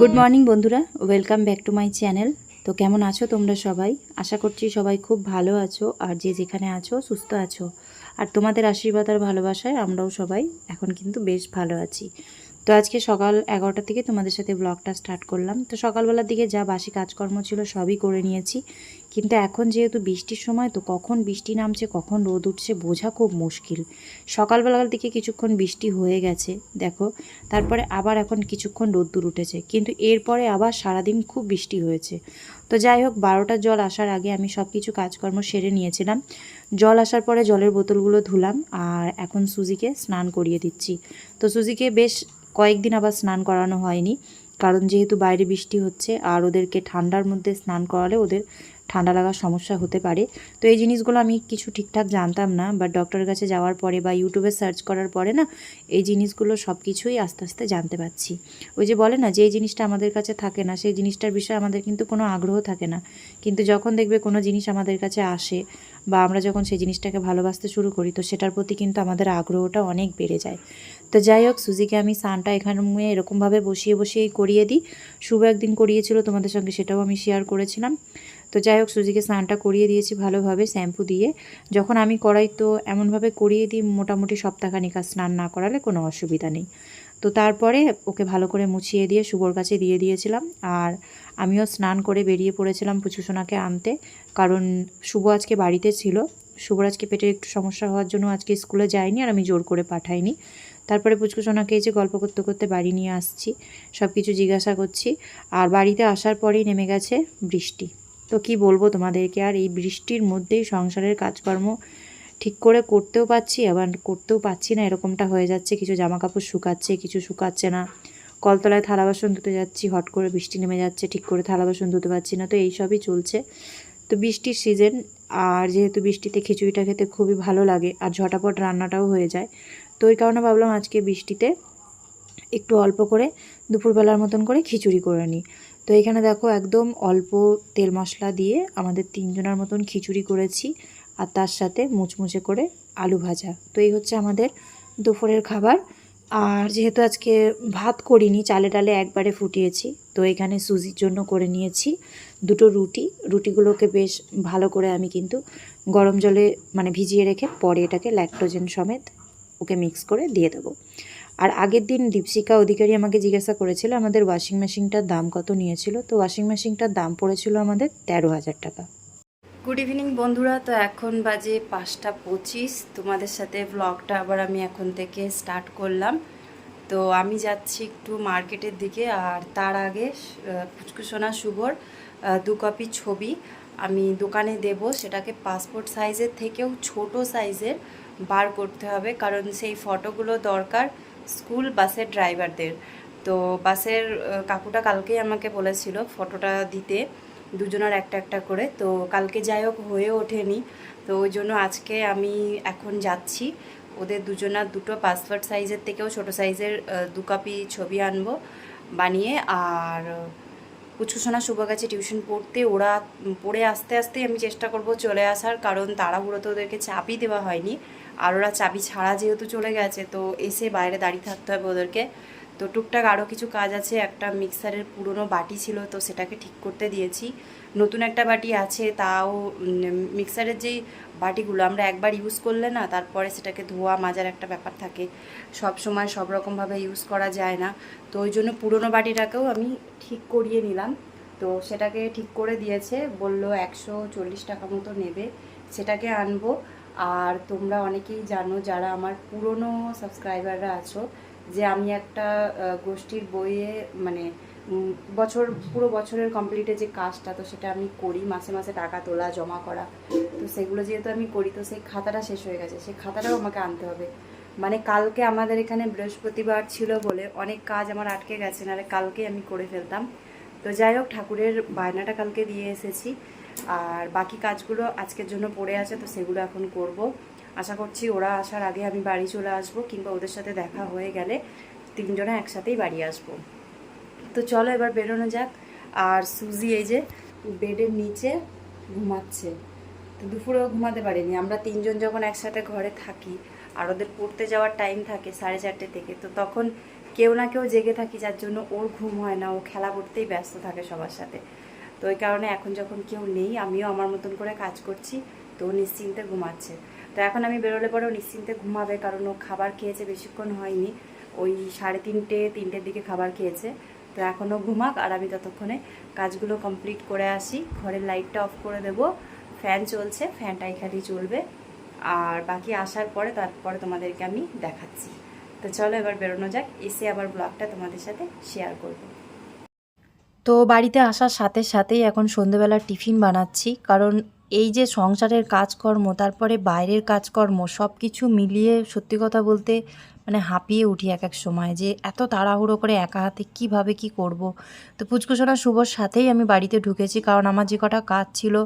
Good morning বন্ধুরা। Welcome back to my channel তো কেমন আছো তোমরা সবাই? আশা করছি সবাই খুব ভালো আছো আর যে যেখানে আছো, সুস্থ আছো। আর তোমাদের আশীর্বাদ আর ভালোবাসায় আমরাও সবাই এখন কিন্তু বেশ ভালো আছি। তো আজকে সকাল এগারোটা থেকে তোমাদের সাথে ব্লগটা স্টার্ট করলাম। তো সকালবেলার দিকে যা বাসি কাজকর্ম ছিল সবই করে নিয়েছি। কিন্তু এখন যেহেতু বৃষ্টির সময়, তো কখন বৃষ্টি নামছে, কখন রোদ উঠছে বোঝা খুব মুশকিল। সকালবেলার দিকে কিছুক্ষণ বৃষ্টি হয়ে গেছে, দেখো। তারপরে আবার এখন কিছুক্ষণ রোদ্দুর উঠেছে, কিন্তু এরপরে আবার সারাদিন খুব বৃষ্টি হয়েছে। তো যাই হোক বারোটার জল আসার আগে আমি সব কিছু কাজকর্ম সেরে নিয়েছিলাম। জল আসার পরে জলের বোতলগুলো ধুলাম আর এখন সুজিকে স্নান করিয়ে দিচ্ছি। তো সুজিকে বেশ কয়েকদিন আবার স্নান করানো হয়নি, কারণ যেহেতু বাইরে বৃষ্টি হচ্ছে আর ওদেরকে ঠান্ডার মধ্যে স্নান করালে ওদের ঠান্ডা লাগার সমস্যা হতে পারে। তো এই জিনিসগুলো আমি কিছু ঠিকঠাক জানতাম না বাট ডক্টরের কাছে যাওয়ার পরে বা ইউটিউবে সার্চ করার পরে না, এই জিনিসগুলো সব কিছুই আস্তে আস্তে জানতে পারছি। ওই যে বলে না, যে এই জিনিসটা আমাদের কাছে থাকে না, সেই জিনিসটার বিষয়ে আমাদের কিন্তু কোনো আগ্রহ থাকে না। কিন্তু যখন দেখবে কোনো জিনিস আমাদের কাছে আসে বা আমরা যখন সেই জিনিসটাকে ভালোবাসতে শুরু করি, তো সেটার প্রতি কিন্তু আমাদের আগ্রহটা অনেক বেড়ে যায়। তো যাই হোক, সুজিকে আমি সানটা এখানে এরকমভাবে বসিয়ে বসিয়েই করিয়ে দিই। শুভ একদিন করিয়েছিল, তোমাদের সঙ্গে সেটাও আমি শেয়ার করেছিলাম। তো যাই হোক সুজিকে স্নানটা করিয়ে দিয়েছি ভালোভাবে শ্যাম্পু দিয়ে। যখন আমি করাই তো এমনভাবে করিয়ে দিই, মোটামুটি সপ্তাহখানিক স্নান না করালে কোনো অসুবিধা নেই। তো তারপরে ওকে ভালো করে মুছিয়ে দিয়ে শুভর কাছে দিয়ে দিয়েছিলাম। আর আমিও স্নান করে বেরিয়ে পড়েছিলাম পুচুসোনাকে আনতে। কারণ শুভ আজকে বাড়িতে ছিল। শুভর আজকে পেটের একটু সমস্যা হওয়ার জন্য আজকে স্কুলে যায়নি আর আমি জোর করে পাঠাইনি। তারপরে পুচকুসোনাকে এই যে গল্প করতে করতে বাড়ি নিয়ে আসছি সব কিছু জিজ্ঞাসা করছি। আর বাড়িতে আসার পরেই নেমে গেছে বৃষ্টি। তো কি বলব তোমাদেরকে, আর এই বৃষ্টির মধ্যেই সংসারের কাজকর্ম ঠিক করে করতেও পাচ্ছি আবার করতেও পাচ্ছি না, এরকমটা হয়ে যাচ্ছে। কিছু জামা কাপড় শুকাচ্ছে, কিছু শুকাচ্ছে না। কলতলায় থালা বাসন ধুতে যাচ্ছি, হট করে বৃষ্টি নেমে যাচ্ছে, ঠিক করে থালা বাসন ধুতে পারছি না, তো এইসবই চলছে। তো বৃষ্টির সিজন আর যেহেতু বৃষ্টিতে খিচুড়িটা খেতে খুবই ভালো লাগে, আর ঝটাপট রান্নাটাও হয়ে যায়, তো ওই কারণে ভাবলাম আজকে বৃষ্টিতে একটু অল্প করে দুপুরবেলার মতন করে খিচুড়ি করে নিই। তো এখানে দেখো একদম অল্প তেল মশলা দিয়ে আমাদের তিনজনের মতন খিচুড়ি করেছি আর তার সাথে মুচমুচে করে আলু ভাজা। তো এই হচ্ছে আমাদের দুপুরের খাবার। আর যেহেতু আজকে ভাত করিনি, চালে ডালে একবারে ফুটিয়েছি, তো এখানে সুজির জন্য করে নিয়েছি দুটো রুটি। রুটিগুলোকে বেশ ভালো করে আমি কিন্তু গরম জলে মানে ভিজিয়ে রেখে পরে এটাকে ল্যাক্টোজেন সমেত ওকে মিক্স করে দিয়ে দেবো। আর আগের দিন দীপশিকা অধিকারী আমাকে জিজ্ঞাসা করেছিল, আমাদের ওয়াশিং মেশিনটার দাম কত নিয়েছিল? তো ওয়াশিং মেশিনটার দাম পড়েছিল আমাদের তেরো হাজার টাকা। গুড ইভিনিং বন্ধুরা, তো এখন বাজে পাঁচটা পঁচিশ। তোমাদের সাথে ব্লগটা আবার আমি এখন থেকে স্টার্ট করলাম। তো আমি যাচ্ছি একটু মার্কেটের দিকে, আর তার আগে ফুচকুসোনা শুভর দু কপি ছবি আমি দোকানে দেব। সেটাকে পাসপোর্ট সাইজের থেকেও ছোট সাইজের বার করতে হবে, কারণ সেই ফটোগুলো দরকার। স্কুল বাসের ড্রাইভারদের। তো বাসের কাকুটা কালকেই আমাকে বলেছিল ফটোটা দিতে, দুজনের একটা একটা করে। তো কালকে যাই হোক, হয়ে ওঠেনি। তো ওই জন্য আজকে আমি এখন যাচ্ছি। ওদের দুজনার দুটো পাসপোর্ট সাইজের থেকেও ছোট সাইজের দু কপি ছবি আনব, বানিয়ে, আর পুচকুসোনা শুভ গেছে টিউশন পড়তে ওরা পড়ে আস্তে আস্তে আমি চেষ্টা করব চলে আসার, কারণ তাড়াহুড়োতে ওদেরকে চাবি দেওয়া হয়নি। আর ওরা চাবি ছাড়া যেহেতু চলে গেছে, তো এসে বাইরে দাঁড়িয়ে থাকতে হবে ওদেরকে। তো টুকটাক আরও কিছু কাজ আছে, একটা মিক্সারের পুরনো বাটি ছিল, তো সেটাকে ঠিক করতে দিয়েছি। নতুন একটা বাটি আছে, তাও মিক্সারের যেই বাটিগুলো আমরা একবার ইউজ করলে না, তারপরে সেটাকে ধোয়া মাজার একটা ব্যাপার থাকে। সব সময় সব রকমভাবে ইউজ করা যায় না। তো ওই জন্য পুরনো বাটিটাকেও আমি ঠিক করিয়ে নিলাম। তো সেটাকে ঠিক করে দিয়েছে, বলল একশো চল্লিশ টাকা মতো নেবে, সেটাকে আনব। আর তোমরা অনেকেই জানো, যারা আমার পুরনো সাবস্ক্রাইবাররা আছো, যে আমি একটা গোষ্ঠীর বইয়ে মানে বছর, পুরো বছরের কমপ্লিটে যে কাজটা, তো সেটা আমি করি। মাসে মাসে টাকা তোলা, জমা করা। তো সেগুলো যেহেতু আমি করি, তো সেই খাতাটা শেষ হয়ে গেছে। সেই খাতাটাও আমাকে আনতে হবে। মানে কালকে আমাদের এখানে বৃহস্পতিবার ছিল বলে অনেক কাজ আমার আটকে গেছে, নাহলে কালকে আমি করে ফেলতাম। তো যাই হোক, ঠাকুরের বায়নাটা কালকে দিয়ে এসেছি। আর বাকি কাজগুলো আজকের জন্য পড়ে আছে, তো সেগুলো এখন করব। আশা করছি ওরা আসার আগে আমি বাড়ি চলে আসব, কিংবা ওদের সাথে দেখা হয়ে গেলে তিনজনে একসাথেই বাড়ি আসব। তো চলো এবার বেরোনো যাক। আর সুজি এই যে বেডের নিচে ঘুমাচ্ছে। তো দুপুরেও ঘুমাতে পারিনি। আমরা তিনজন যখন একসাথে ঘরে থাকি আর ওদের পড়তে যাওয়ার টাইম থাকে সাড়ে চারটে থেকে, তো তখন কেউ না কেউ জেগে থাকি, যার জন্য ওর ঘুম হয় না। ও খেলা করতেই ব্যস্ত থাকে সবার সাথে। তো ওই কারণে এখন যখন কেউ নেই, আমিও আমার মতন করে কাজ করছি, তো ও নিশ্চিন্তে ঘুমাচ্ছে। তো এখন আমি বেরোলে পরেও নিশ্চিন্তে ঘুমাবে, কারণ ও খাবার খেয়েছে, বেশিক্ষণ হয়নি। ওই সাড়ে তিনটে, তিনটের দিকে খাবার খেয়েছে। তো এখনও ঘুমাক আর আমি ততক্ষণে কাজগুলো কমপ্লিট করে আসি। ঘরের লাইটটা অফ করে দেবো। ফ্যান চলছে ফ্যানটা এখানেই চলবে। আর বাকি আসার পরে তারপরে তোমাদেরকে আমি দেখাচ্ছি। তো চলো এবার বেরোনো যাক। এসে আবার ব্লগটা তোমাদের সাথে শেয়ার করব। তো বাড়িতে আসার সাথে সাথেই এখন সন্ধেবেলা টিফিন বানাচ্ছি। কারণ এই যে সংসারের কাজকর্ম, তারপরে বাইরের কাজকর্ম সব কিছু মিলিয়ে সত্যি কথা বলতে মানে হাঁপিয়ে উঠি এক এক সময় যে এত তাড়াহুড়ো করে একা হাতে কীভাবে কি করব? তো পুচকুসোনা শুভর সাথেই আমি বাড়িতে ঢুকেছি কারণ আমার যে কটা কাজ ছিল,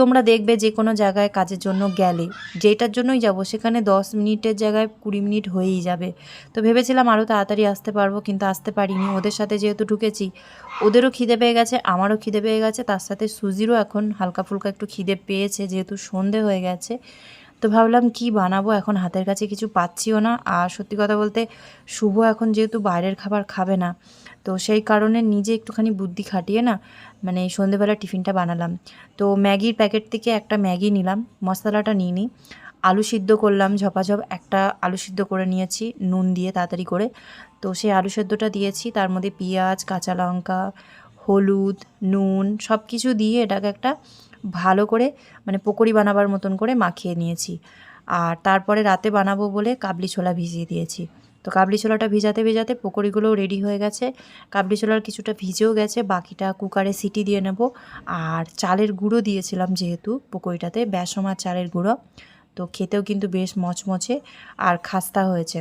তোমরা দেখবে যে কোনো জায়গায় কাজের জন্য গেলে, যেটার জন্যই যাব সেখানে দশ মিনিটের জায়গায় কুড়ি মিনিট হয়েই যাবে। তো ভেবেছিলাম আরও তাড়াতাড়ি আসতে পারব কিন্তু আসতে পারিনি। ওদের সাথে যেহেতু ঢুকেছি, ওদেরও খিদে পেয়ে গেছে, আমারও খিদে পেয়ে গেছে, তার সাথে সুজিরও এখন হালকা ফুলকা একটু খিদে পেয়েছে যেহেতু সন্ধে হয়ে গেছে। তো ভাবলাম কি বানাবো? এখন হাতের কাছে কিছু পাচ্ছিও না। আর সত্যি কথা বলতে শুভ এখন যেহেতু বাইরের খাবার খাবে না, তো সেই কারণে নিজে একটুখানি বুদ্ধি খাটিয়ে না মানে সন্ধেবেলা টিফিনটা বানালাম। তো ম্যাগির প্যাকেট থেকে একটা ম্যাগি নিলাম, মশলাটা নিয়ে নিই। আলু সিদ্ধ করলাম ঝপাঝপ, একটা আলু সিদ্ধ করে নিয়েছি, নুন দিয়ে তাড়াতাড়ি করে। তো সেই আলু সেদ্ধটা দিয়েছি, তার মধ্যে পেঁয়াজ, কাঁচা লঙ্কা, হলুদ, নুন সব কিছু দিয়ে এটাকে একটা ভালো করে মানে পকোড়ি বানাবার মতন করে মাখিয়ে নিয়েছি। আর তারপরে রাতে বানাবো বলে কাবলি ছোলা ভিজিয়ে দিয়েছি। তো কাবলি ছোলাটা ভিজাতে ভেজাতে পকোড়িগুলোও রেডি হয়ে গেছে। কাবলি ছোলার কিছুটা ভিজেও গেছে, বাকিটা কুকারে সিটি দিয়ে নেব। আর চালের গুঁড়ো দিয়েছিলাম যেহেতু পকোড়িটাতে বেসম আর চালের গুঁড়ো। তো খেতেও কিন্তু বেশ মচমচে আর খাস্তা হয়েছে।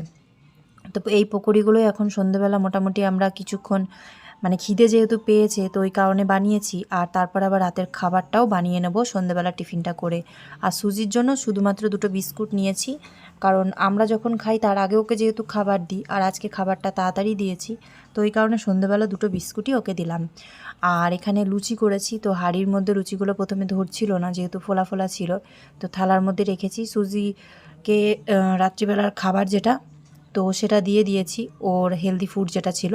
তো এই পকোড়িগুলো এখন সন্ধেবেলা মোটামুটি আমরা কিছুক্ষণ মানে খিদে যেহেতু পেয়েছে, তো ওই কারণে বানিয়েছি। আর তারপর আবার রাতের খাবারটাও বানিয়ে নেব সন্ধেবেলা টিফিনটা করে। আর সুজির জন্য শুধুমাত্র দুটো বিস্কুট নিয়েছি। কারণ আমরা যখন খাই, তার আগে ওকে যেহেতু খাবার দিই, আর আজকে খাবারটা তাড়াতাড়ি দিয়েছি, তো ওই কারণে সন্ধেবেলা দুটো বিস্কুটই ওকে দিলাম। আর এখানে লুচি করেছি, তো হাঁড়ির মধ্যে লুচিগুলো প্রথমে ধরছিল না, যেহেতু ফোলা ফোলা ছিল, তো থালার মধ্যে রেখেছি। সুজিকে রাত্রিবেলার খাবার যেটা, তো সেটা দিয়ে দিয়েছি, ওর হেলদি ফুড যেটা ছিল।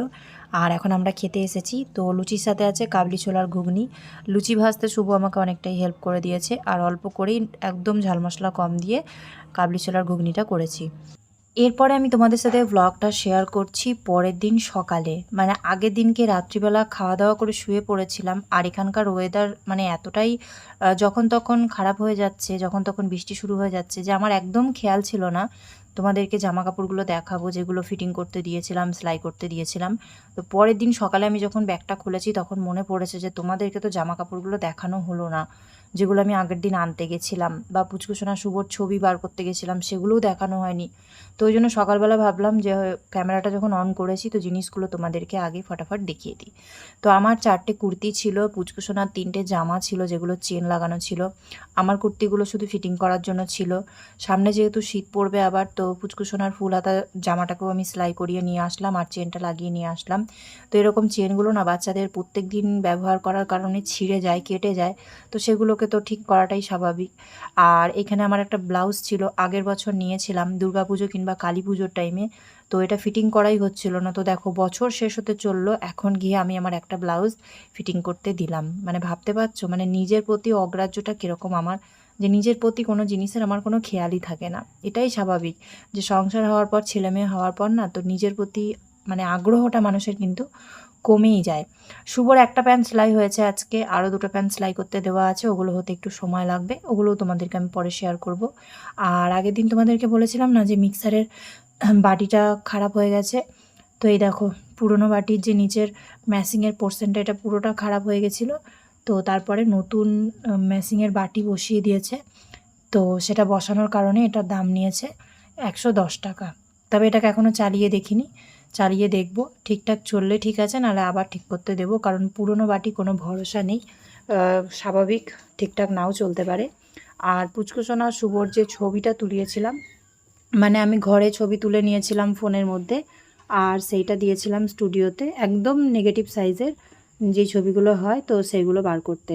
আর এখন আমরা খেতে এসেছি। তো লুচির সাথে আছে কাবলি ছোলার ঘুগনি। লুচি ভাজতে শুভ আমাকে অনেকটাই হেল্প করে দিয়েছে। আর অল্প করেই একদম ঝাল মশলা কম দিয়ে কাবলি ছোলার ঘুগনিটা করেছি। এরপরে আমি তোমাদের সাথে ব্লগটা শেয়ার করছি পরের দিন সকালে। মানে আগের দিনকে রাত্রিবেলা খাওয়া দাওয়া করে শুয়ে পড়েছিলাম। আর এখানকার ওয়েদার মানে এতটাই যখন তখন খারাপ হয়ে যাচ্ছে, যখন তখন বৃষ্টি শুরু হয়ে যাচ্ছে যে আমার একদম খেয়াল ছিল না। তোমাদেরকে জামা কাপড়গুলো দেখাবো, যেগুলো ফিটিং করতে দিয়েছিলাম, সেলাই করতে দিয়েছিলাম। তো পরের দিন সকালে আমি যখন ব্যাগটা খুলেছি, তখন মনে পড়েছে যে তোমাদেরকে তো জামা কাপড়গুলো দেখানো হলো না, যেগুলো আমি আগের দিন আনতে গেছিলাম বা পুচকুসোনা শুভর ছবি বার করতে গেছিলাম, সেগুলোও দেখানো হয়নি। তো ওই জন্য সকালবেলা ভাবলাম যে ক্যামেরাটা যখন অন করেছি, তো জিনিসগুলো তোমাদেরকে আগে ফটাফট দেখিয়ে দিই। তো আমার চারটে কুর্তি ছিল পুচকুসোনার তিনটে জামা ছিল, যেগুলো চেন লাগানো ছিল। আমার কুর্তিগুলো শুধু ফিটিং করার জন্য ছিল। সামনে যেহেতু শীত পড়বে আবার, তো পুচকুসোনার ফুল হাতা জামাটাকেও আমি সেলাই করিয়ে নিয়ে আসলাম আর চেনটা লাগিয়ে নিয়ে আসলাম। তো এরকম চেনগুলো না বাচ্চাদের প্রত্যেক দিন ব্যবহার করার কারণে ছিঁড়ে যায়, কেটে যায়। তো সেগুলোকে তো ঠিক করাটাই স্বাভাবিক। আর এখানে আমার একটা ব্লাউজ ছিল, আগের বছর নিয়েছিলাম দুর্গাপুজো কিংবা কালী পুজোর টাইমে। তো এটা ফিটিং করাই হচ্ছিল না। তো দেখো বছর শেষ হতে চলল, এখন গিয়ে আমি আমার একটা ব্লাউজ ফিটিং করতে দিলাম। মানে ভাবতে পারছ? মানে নিজের প্রতি অগ্রাহ্যটা কীরকম আমার? যে নিজের প্রতি কোনো জিনিসের আমার কোনো খেয়ালই থাকে না। এটাই স্বাভাবিক যে সংসার হওয়ার পর ছেলে মেয়ে হওয়ার পর না, তো নিজের প্রতি মানে আগ্রহটা মানুষের কিন্তু কমেই যায়। শুভর একটা প্যান্ট সেলাই হয়েছে আজকে আরও দুটো প্যান্ট সেলাই করতে দেওয়া আছে, ওগুলো হতে একটু সময় লাগবে, ওগুলোও তোমাদেরকে আমি পরে শেয়ার করব। আর আগের দিন তোমাদেরকে বলেছিলাম না যে মিক্সারের বাটিটা খারাপ হয়ে গেছে, তো এই দেখো, পুরনো বাটির যে নিচের ম্যাসিংয়ের পোর্শনটা এটা পুরোটা খারাপ হয়ে গেছিল। তো তারপরে নতুন ম্যাসিংয়ের বাটি বসিয়ে দিয়েছে। তো সেটা বসানোর কারণে এটার দাম নিয়েছে একশো দশ টাকা। তবে এটাকে এখনও চালিয়ে দেখিনি। চালিয়ে দেখব। ঠিকঠাক চললে ঠিক আছে, নাহলে আবার ঠিক করতে দেবো। কারণ পুরনো বাটি কোনো ভরসা নেই। স্বাভাবিক ঠিকঠাক নাও চলতে পারে। আর পুচকুসোনা শুভর যে ছবিটা তুলিয়েছিলাম মানে আমি ঘরে ছবি তুলে নিয়েছিলাম ফোনের মধ্যে, আর সেইটা দিয়েছিলাম স্টুডিওতে, একদম নেগেটিভ সাইজের যে ছবিগুলো হয়, তো সেইগুলো বার করতে।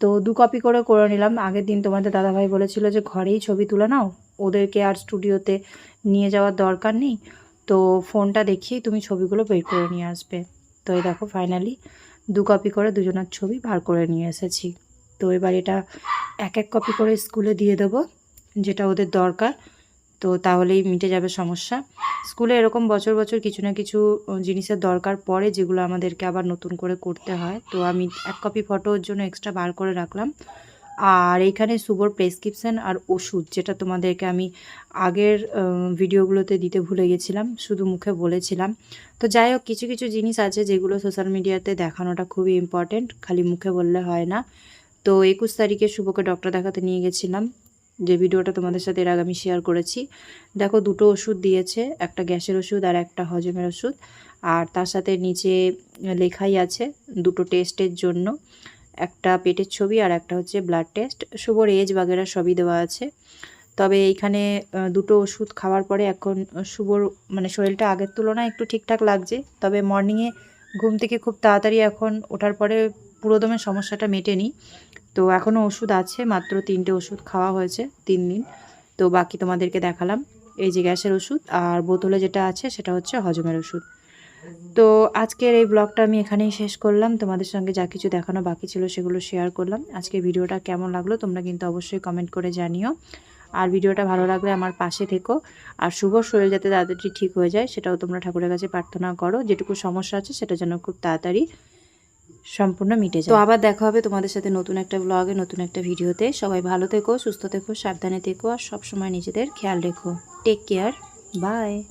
তো দু কপি করে করে নিলাম। আগের দিন তোমাদের দাদাভাই বলেছিল যে, ঘরেই ছবি তুলে নাও। ওদেরকে আর স্টুডিওতে নিয়ে যাওয়ার দরকার নেই। তো ফোনটা দেখিয়েই তুমি ছবিগুলো বের করে নিয়ে আসবে। তো এই দেখো ফাইনালি দু কপি করে দুজনের ছবি বার করে নিয়ে এসেছি। তো এবার এটা এক এক কপি করে স্কুলে দিয়ে দেবো, যেটা ওদের দরকার। তো তাহলেই মিটে যাবে সমস্যা। স্কুলে এরকম বছর বছর কিছু না কিছু জিনিসের দরকার পড়ে যেগুলো আমাদেরকে আবার নতুন করে করতে হয়। তো আমি এক কপি ফটো ওর জন্য এক্সট্রা বার করে রাখলাম। আর এইখানে শুভর প্রেসক্রিপশন আর ওষুধ যেটা তোমাদেরকে আমি আগের ভিডিওগুলোতে দিতে ভুলে গেছিলাম, শুধু মুখে বলেছিলাম। তো যাই হোক, কিছু কিছু জিনিস আছে যেগুলো সোশ্যাল মিডিয়াতে দেখানোটা খুবই ইম্পর্টেন্ট খালি মুখে বললে হয় না। তো একুশ তারিখে শুভকে ডক্টর দেখাতে নিয়ে গেছিলাম। যে ভিডিওটা তোমাদের সাথে এর আগে আমি শেয়ার করেছি, দেখো দুটো ওষুধ দিয়েছে, একটা গ্যাসের ওষুধ আর একটা হজমের ওষুধ। আর তার সাথে নিচে লেখাই আছে দুটো টেস্টের জন্য, একটা পেটের ছবি আর একটা হচ্ছে ব্লাড টেস্ট শুভর এজ বাগেরা সবই দেওয়া আছে। তবে এইখানে দুটো ওষুধ খাওয়ার পরে এখন শুভর মানে শরীরটা আগের তুলনায় একটু ঠিকঠাক লাগছে। তবে মর্নিংয়ে ঘুম থেকে খুব তাড়াতাড়ি এখন ওঠার পরে পুরোদমে সমস্যাটা মেটেনি। তো এখনও ওষুধ আছে, মাত্র তিনটে ওষুধ খাওয়া হয়েছে তিন দিন। তো বাকি তোমাদেরকে দেখালাম এই যে গ্যাসের ওষুধ আর বোতলে যেটা আছে সেটা হচ্ছে হজমের ওষুধ। তো আজকের এই ব্লগটা আমি এখানেই শেষ করলাম। তোমাদের সঙ্গে যা কিছু দেখানো বাকি ছিল সেগুলো শেয়ার করলাম। আজকে ভিডিওটা কেমন লাগল তোমরা কিন্তু অবশ্যই কমেন্ট করে জানিও। আর ভিডিওটা ভালো লাগলে আমার পাশে থেকো। আর শুভ শরীর যাতে তাড়াতাড়ি ঠিক হয়ে যায় সেটাও তোমরা ঠাকুরের কাছে প্রার্থনা করো। যেটুকু সমস্যা আছে সেটা যেন খুব তাড়াতাড়ি সম্পূর্ণ মিটে যায়। তো আবার দেখা হবে তোমাদের সাথে নতুন একটা ব্লগে নতুন একটা ভিডিওতে। সবাই ভালো থেকো সুস্থ থেকো সাবধানে থেকো আর সবসময় নিজেদের খেয়াল রেখো। Take care bye